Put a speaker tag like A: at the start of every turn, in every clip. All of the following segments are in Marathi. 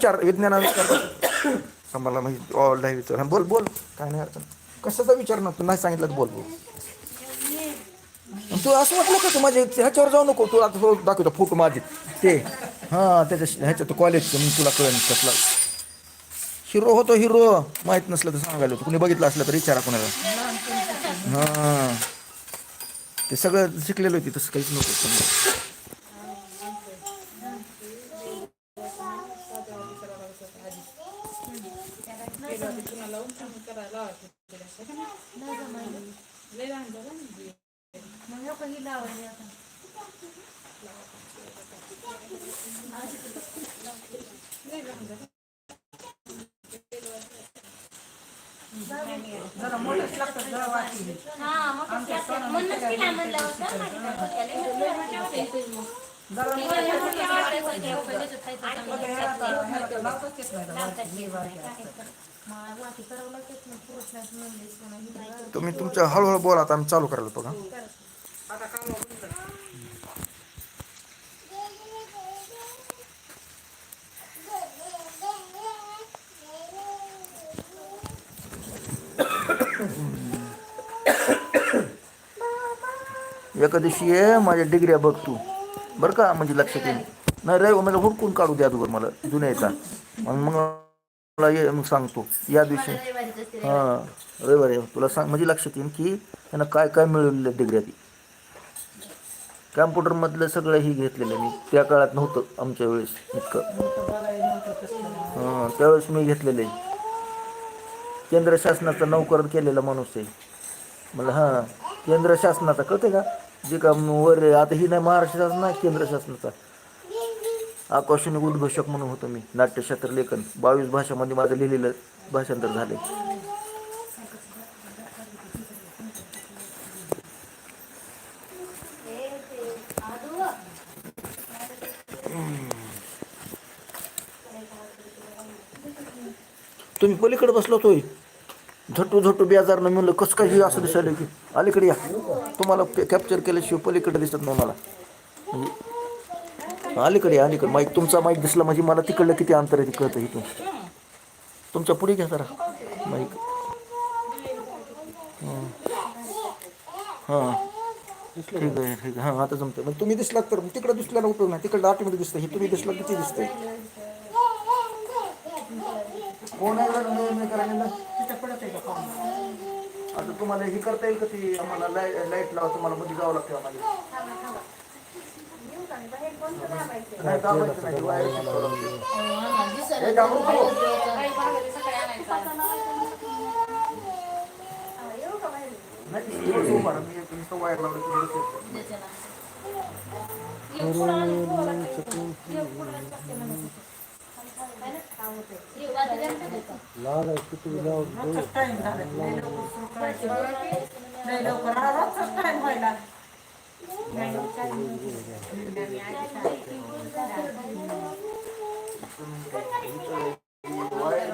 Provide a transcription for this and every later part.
A: विचार विज्ञाना विचार आम्हाला म्हणजे ऑल नाही विचार. बोल बोल. काय नाही अडचण. कशाचा विचार ना नाही सांगितलं तर बोल बोल. तू असं वाटलं का तू माझ्या ह्याच्यावर जाऊ नको? तू आता हो, दाखवतो फोटो माझे. ते. हां त्याच्या ह्याच्यात कॉलेज मी तुला कळेल कसला. हिरो होतो हिरो. माहीत नसलं तर सांगायला होतं. कुणी बघितलं असलं तर विचारा कोणाला. हां. ते सगळं शिकलेलं होती तसं काहीच नव्हतं.
B: मग नको ही लावायची आता हा मग नाही, काय तर. वाटी करावं पुरत नाही ही
A: तुम्ही तुमच्या हळूहळू बोला आता आम्ही चालू करायला बघा एका दिवशी ये माझ्या डिग्र्या बघ तू बरं का म्हणजे लक्षात येईल नाही रे मला हुडकून काढू द्या अगोदर मला जुन्या येता आणि मग मला ये मग सांगतो. या दिवशी. हां रविवारी तुला सांग म्हणजे लक्षात येईल की त्यांना काय काय मिळवलेलं डिग्र्या ती कॅम्प्युटरमधलं सगळं ही घेतलेलं मी. त्या काळात नव्हतं आमच्या वेळेस इतकं. हां त्यावेळेस मी घेतलेलं आहे. केंद्र शासनाचा नोकर केलेला माणूस आहे. मला हां केंद्र शासनाचा कळते का? जे का वर आहे, आता ही नाही महाराष्ट्र शासन केंद्र शासनाचा. आकर्षणीय उद्घोषक म्हणून होतो मी नाट्यशास्त्र लेखन. बावीस भाषामध्ये माझं लिहिलेलं भाषांतर झाले तुम्ही पलीकडे बसलो तो झटू झटू बेजारनं म्हणलं कसं काय असं दिसायला की? अलीकडे या. तुम्हाला कॅप्चर केल्याशिवाय पलीकडे दिसत नाही मला. म्हणजे अलीकडे अलीकडे. माईक तुमचा माईक दिसला म्हणजे मला तिकडलं किती अंतर आहे ते कळतं इथून. तुमच्यापुढे घ्या जरा. माईक. हां. ठीक आहे ठीक आहे. हां आता जमतं मग तुम्ही दिसलात तर तिकडं दिसल्याला उपयोग नाही. तिकडं आतमध्ये दिसतं. हे तुम्ही दिसला किती दिसतंय. कोण आहे करायला? आता तुम्हाला हे करता येईल का ती? आम्हाला लाइट लावा तुम्हाला. मध्ये जावं लागतं आम्हाला. नाही दाबायचं नाही वायर करावं लागतं. हे घाबरू नको. नाही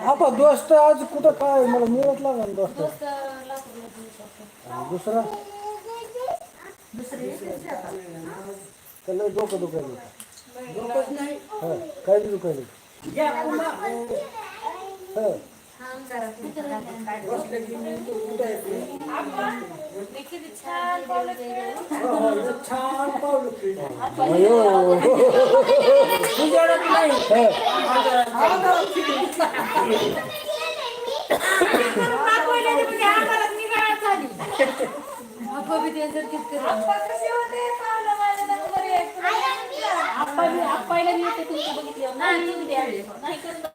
C: आता दोस्त आज कुठं काय? मला मिळत लागला दोस्त. दुसरा? त्याला डोकं दुखायला हा काय बी दुखायला हा. छान पावलं अयो तुझ्याकडे नाही
A: स्पीकर नाही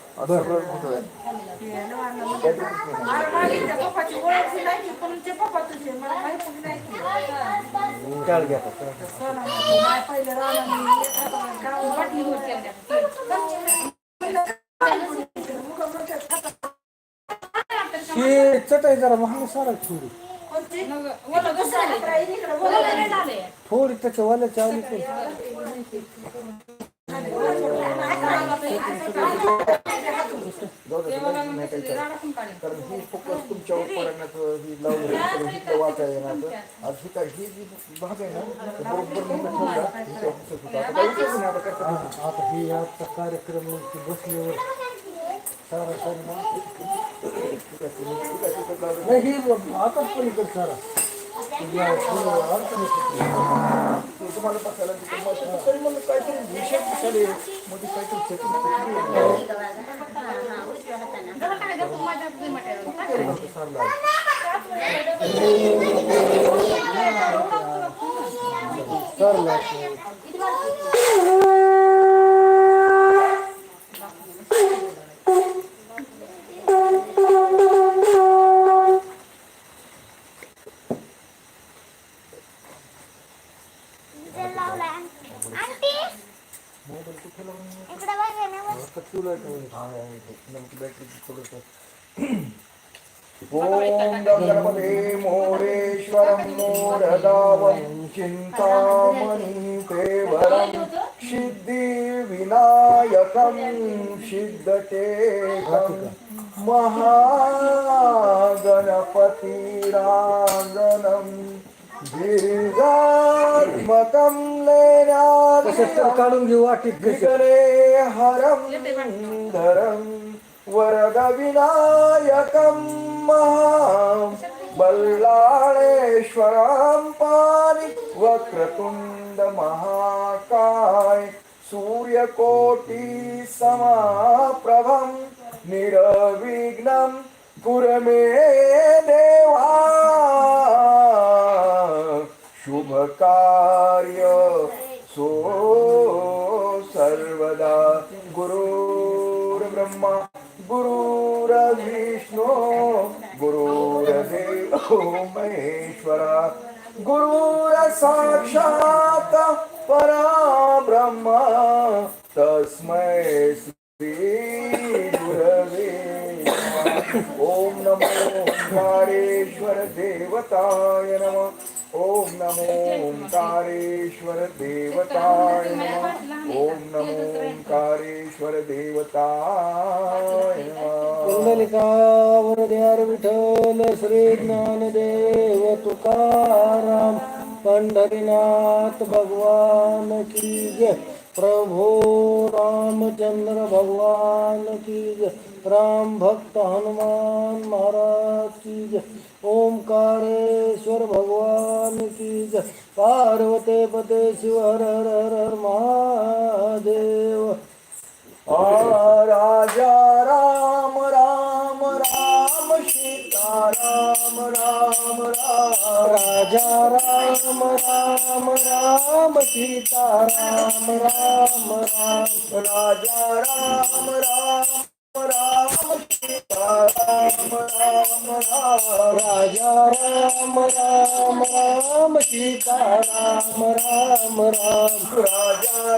C: चटई जरा महाग सारा थोडी थोडी त्याच्या वाल्याच्या अलीकडे
D: कारण ही तुमच्या लावून येणार ही जी भाग आहे ना आता काही विचार नाही आता करता
C: ही कार्यक्रम बसल्यावर सारा. सारा नाही आता पण सारा अडचण
D: तुम्हाला बसायला तरी म्हणलं काहीतरी विषय विचारले म्हणजे काहीतरी चेकिंग चार लाख चिन्तामणि केवलं सिद्धिविनायकं सिद्धटेकं
C: महागणपतिराङ्गनं दीर्घात्मकं
D: लेनादिगणे हरं धरं वरदविनायकं महा बल्लाळेश्वरां पारि वक्रतुण्डमहाकाय सूर्यकोटि समाप्रभं निरविघ्नं कुरु मे देवा। शुभकार्य सो सर्वदा गुरुर्ब्रह्मा गुरुर्विष्णू। गुरुर्देवो महेश्वरा। गुरुरसाक्षात् पराब्रह्म तस्मै श्री गुरवे ॐ नमो ओंकारेश्वर देवताय नमः। ॐ नमो ओंकारेश्वर देवताय नमः। ओम नमो ओंकारेश्वर देवता नमः
C: कुंडलिका वरद्यार विठ्ठल श्री ज्ञानदेव तुकाराम पंढरीनाथ भगवान की जय। प्रभो रामचंद्र भगवान की जय। राम भक्त हनुमान महाराज की जय। ओंकारेश्वर भगवान की जय। पार्वते पते शिव हर हर हर हर महादेव.
D: राजा राम राम राम सीता राम राम राम.
C: राजा राम राम राम सीता राम राम राम.
D: राजा राम राम राम सीता राम
C: राजा राम राम राम सीता राम राम राम
D: राजा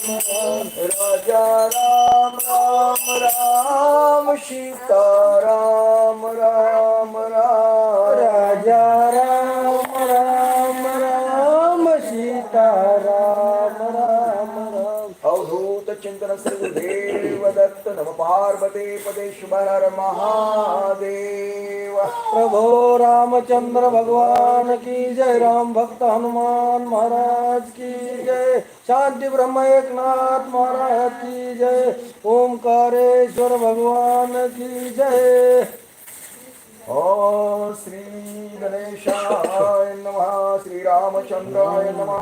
C: राजा राम राम राम सीता राम राम। राम राजा राम राम राम सीता राम राम। राम अवधूत चिंतन श्री देव दत्त नम पार्वती पदेश्वर महादेव। प्रभो रामचंद्र भगवान की जय राम भक्त हनुमान। शांति ब्रह्म एकनाथ महाराज की जय। ओमकारेश्वर भगवान की जय। ओ श्री गणेशाय नमः, श्री रामचंद्राय नमः।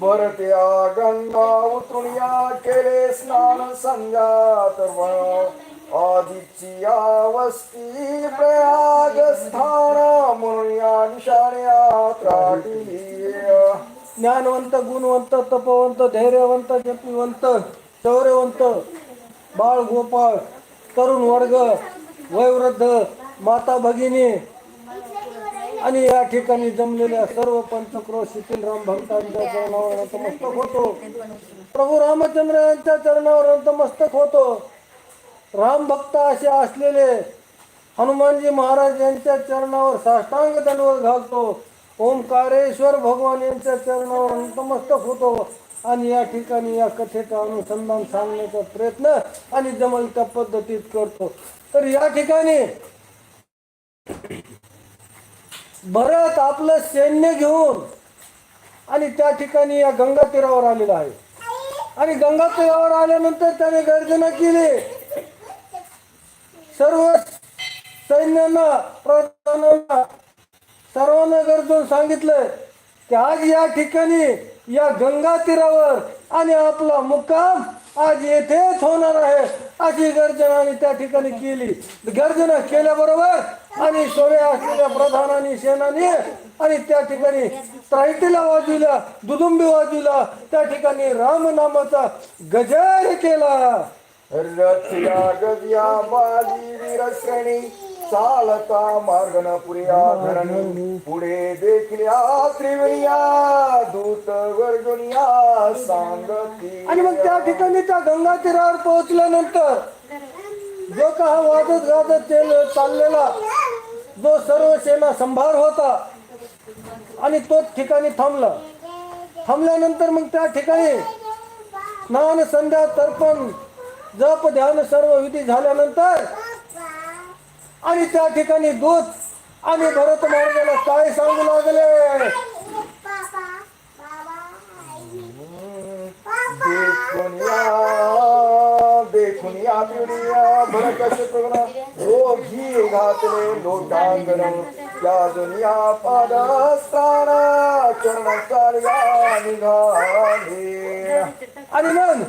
C: भरत्या गंगा उतरून या केले स्नान संध्या तर आधीची या वस्ती, प्रयाग, स्थान म्हणून या निशाण्या त्राटी ज्ञानवंत गुणवंत तपवंत धैर्यवंत जपीवंत शौर्यवंत बाळ गोपाळ तरुण वर्ग वयोवृद्ध माता भगिनी आणि या ठिकाणी जमलेल्या सर्व पंचक्रोशीतील राम भक्तांच्या चरणावर नतमस्तक होतो. प्रभू रामचंद्र यांच्या चरणावर नतमस्तक होतो. राम भक्त असे असलेले हनुमानजी महाराज यांच्या चरणावर साष्टांग दंडवत घालतो. ओंकारेश्वर भगवान यांच्या चरणावर नतमस्तक होतो. आणि या ठिकाणी या कथेचं अनुसंधान सांगण्याचा प्रयत्न आणि जमल त्या पद्धतीत करतो. तर या ठिकाणी भरत आपलं सैन्य घेऊन आणि त्या ठिकाणी या गंगा तीरावर आलेला आहे. आणि गंगा तीरावर आल्यानंतर त्याने गर्जना केली. सर्व सैन्यांना प्रधानांना सर्वांना गरजून सांगितलं की आज या ठिकाणी या गंगा तीरावर आणि आपला मुक्काम आज येथेच होणार आहे. अशी गर्जना त्या ठिकाणी केली. गर्जना केल्याबरोबर आणि सोय असलेल्या प्रधानांनी सेनानी आणि त्या ठिकाणी त्राईटीला वाजविला दुदुंबी वाजविला त्या ठिकाणी रामनामाचा गजर केला. चालता मार्गन पुरिया धरणी. पुढे देखील या दूत वर्गुनिया सांगती. आणि मग त्या ठिकाणी त्या गंगा तीरावर पोहोचल्यानंतर जो का हा वाजत गाजत चाललेला जो सर्व सेना संभार होता आणि तोच ठिकाणी थांबला. थांबल्यानंतर मग त्या ठिकाणी स्नान संध्या तर्पण जप ध्यान सर्व विधी झाल्यानंतर आणि त्या ठिकाणी दूध आणि भरत महाराजाला काय सांगू लागले? देखून या देखून या पिढिया भरत शत्रुघ्न दोघी घातले लोटांगण. त्या दुनिया पादस्थान चरणकार्या निघाले. आणि मग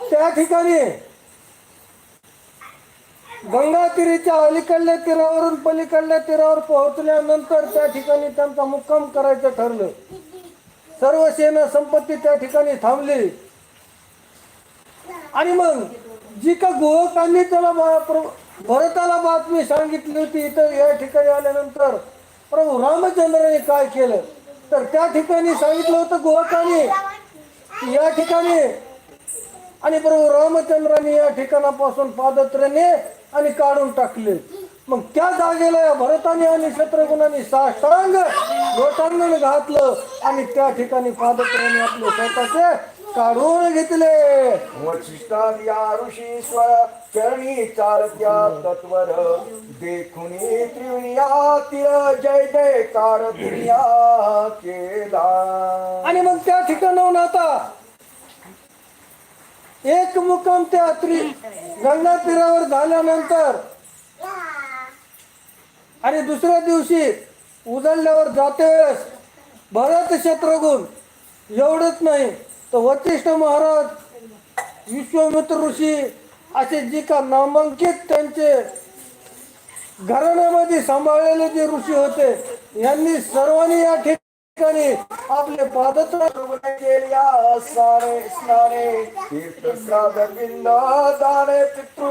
C: त्या ठिकाणी गंगा तीरीच्या अलीकडल्या तीरावरून पलीकडल्या तीरावर पोहोचल्यानंतर त्या ठिकाणी त्यांचा मुक्काम करायचं ठरलं. सर्व सेना संपत्ती त्या ठिकाणी थांबली. आणि मग जी का गुहकांनी त्याला भरताला बातमी सांगितली होती इथं या ठिकाणी आल्यानंतर प्रभू रामचंद्राने काय केलं? तर त्या ठिकाणी सांगितलं होतं गुहकांनी या ठिकाणी आणि प्रभू रामचंद्राने या ठिकाणापासून पादत्राने आणि काढून टाकले. मग त्या जागेला या भरताने आणि शत्रुघ्नाने साष्टांग लोटांगण घातलं आणि त्या ठिकाणी पादत्राने आपले स्वतःचे काढून घेतले. वशिष्ठात या ऋषी स्वर चरणी चालत्या तत्वर देखुनी त्रिवियातील जय जयकार दुनिया केला. आणि मग त्या ठिकाणाहून आता एक मुक्काम त्या अत्री गंगा तीरावर झाल्यानंतर आणि दुसऱ्या दिवशी उजळल्यावर जाते वेळेस भरत शत्रुघ्न. एवढंच नाही तर वशिष्ठ महाराज विश्वामित्र ऋषी असे जी का नामांकित त्यांचे घराण्यामध्ये सांभाळलेले जे ऋषी होते यांनी सर्वांनी या ठिकाणी आपले पादत्र केल्या स्नाने स्नाने तीर्थश्राद्ध पिंड दाने पितृ